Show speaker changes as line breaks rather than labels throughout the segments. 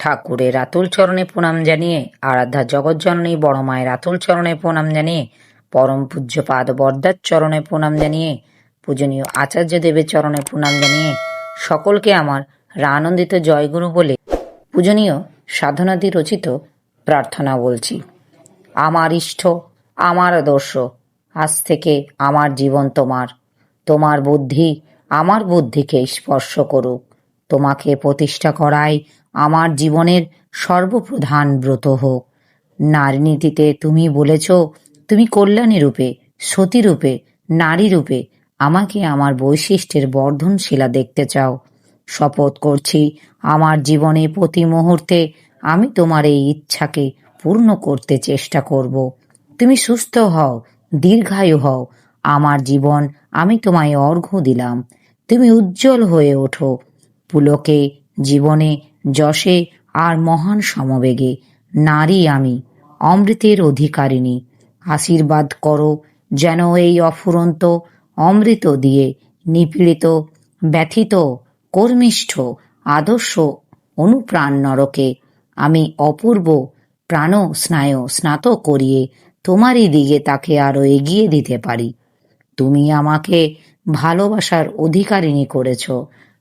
ঠাকুরের আতুল চরণে প্রণাম জানিয়ে, আরাধ্যা জগৎজননী বড় মায়ের আতুল চরণে প্রণাম জানিয়ে, পরম পূজ্যপাদ বরদার চরণে প্রণাম জানিয়ে, পূজনীয় আচার্য দেবের চরণে প্রণাম জানিয়ে, সকলকে আমার রানন্দিত জয়গুরু বলে পূজনীয় সাধনাদি রচিত প্রার্থনা বলছি। আমার ইষ্ট, আমার আদর্শ, আজ থেকে আমার জীবন তোমার। তোমার বুদ্ধি, আমার বুদ্ধিকে স্পর্শ করুক। তোমাকে প্রতিষ্ঠা করাই আমার জীবনের সর্বপ্রধান ব্রত হোক। নারীনীতিতে তুমি বলেছ, তুমি কল্যাণী রূপে, সতী রূপে, নারী রূপে আমাকে আমার বৈশিষ্ট্যের বর্ধনশীলা দেখতে চাও। শপথ করছি, আমার জীবনে প্রতি মুহূর্তে আমি তোমার এই ইচ্ছাকে পূর্ণ করতে চেষ্টা করব। তুমি সুস্থ হও, দীর্ঘায়ু হও, আমার জীবন আমি তোমায় অর্ঘ্য দিলাম। তুমি উজ্জ্বল হয়ে ওঠো পুলকে, জীবনে, যশে আর মহান সমবেগে। নারী আমি, অমৃতের অধিকারিণী। আশীর্বাদ করো যেন এই অফুরন্ত অমৃত দিয়ে নিপীড়িত, ব্যথিত, কর্মিষ্ঠ, আদর্শ অনুপ্রাণ নরকে। আমি অপূর্ব প্রাণ স্নায়ু স্নাত করিয়ে তোমারই দিকে তাকে আরও এগিয়ে দিতে পারি। তুমি আমাকে ভালোবাসার অধিকারিণী করেছ।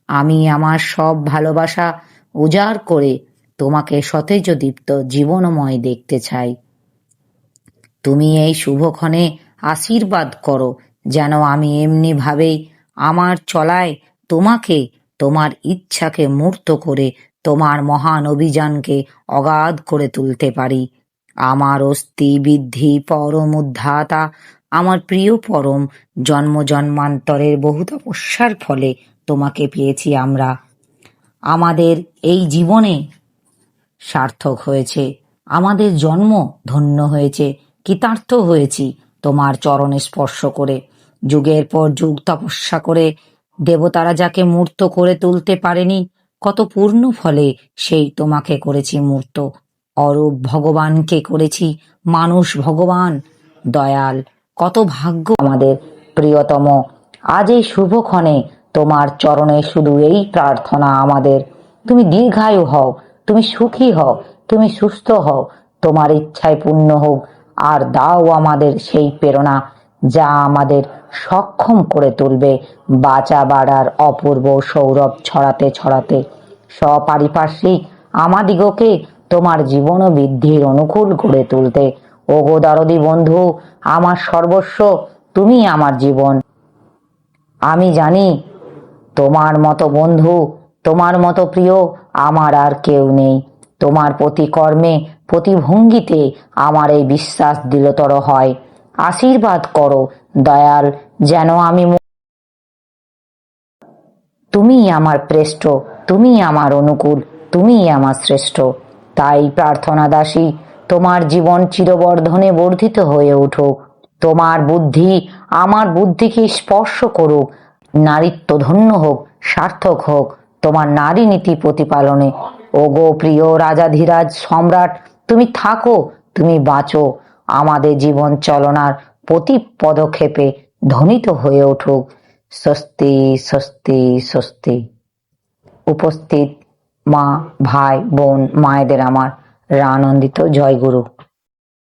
আমি আমার সব ভালোবাসা উজাড় করে তোমাকে সতেজ দীপ্ত জীবনময় দেখতে চাই। তুমি এই শুভক্ষণে আশীর্বাদ করো যেন আমি এমনি ভাবেই আমার চলায় তোমাকে, তোমার ইচ্ছাকে মূর্ত করে তোমার মহান অভিযানকে অগাধ করে তুলতে পারি। আমার অস্থি বৃদ্ধি পরম উদ্ধাতা আমার প্রিয় পরম জন্ম জন্মান্তরের বহু তপস্যার ফলে তোমাকে পেয়েছি আমরা। আমাদের এই জীবনে সার্থক হয়েছে। আমাদের জন্ম ধন্য হয়েছে, কৃতার্থ হয়েছি তোমার চরণে স্পর্শ করে। যুগের পর যুগ তপস্যা করে দেবতারা যাকে মূর্ত করে তুলতে পারেনি, কত পূর্ণ ফলে সেই তোমাকে করেছি মূর্ত। অরূপ ভগবানকে করেছি মানুষ ভগবান, দয়াল কত ভাগ্য। আমাদের প্রিয়তম আজ এই শুভক্ষণে তোমার চরণে শুধু এই প্রার্থনা আমাদের। তুমি দীর্ঘায়ু হও, তুমি সুখী হও, তুমি সুস্থ হও, তোমার ইচ্ছায় পূর্ণ হোক। আর দাও আমাদের সেই প্রেরণা যা আমাদের সক্ষম করে তুলবে বাঁচা বাড়ার অপূর্ব সৌরভ ছড়াতে ছড়াতে। সপারিপার্শ্বিক আমাদিগকে তোমার জীবন বৃদ্ধির অনুকূল করে তুলতে ওগো দারদি বন্ধু, আমার সর্বস্ব, তুমি আমার জীবন। আমি জানি, তোমার মতো বন্ধু, তোমার মতো প্রিয় আমার আর কেউ নেই। তোমার প্রতি কর্মে, প্রতি ভঙ্গিতে আমার এই বিশ্বাস দৃঢ়তর হয়। আশীর্বাদ করো, দয়াল, যেন আমি মো- তুমিই আমার শ্রেষ্ঠ, তুমি আমার অনুকূল তুমিই আমার শ্রেষ্ঠ। তাই প্রার্থনা দাসী তোমার জীবন চিরবর্ধনে বর্ধিত হয়ে উঠুক। তোমার বুদ্ধি আমার বুদ্ধিকে স্পর্শ করুক। নারীত্ব ধন্য হোক, সার্থক হোক, তোমার নারী নীতি প্রতিপালনে। ওগো প্রিয় রাজাধিরাজ সম্রাট, তুমি থাকো, তুমি বাঁচো। আমাদের জীবন চলনার প্রতি পদক্ষেপে ধ্বনিত হয়ে উঠুক। স্বস্তি স্বস্তি স্বস্তি। উপস্থিত মা, ভাই, বোন, মায়েদের আমার আনন্দিত জয় গুরু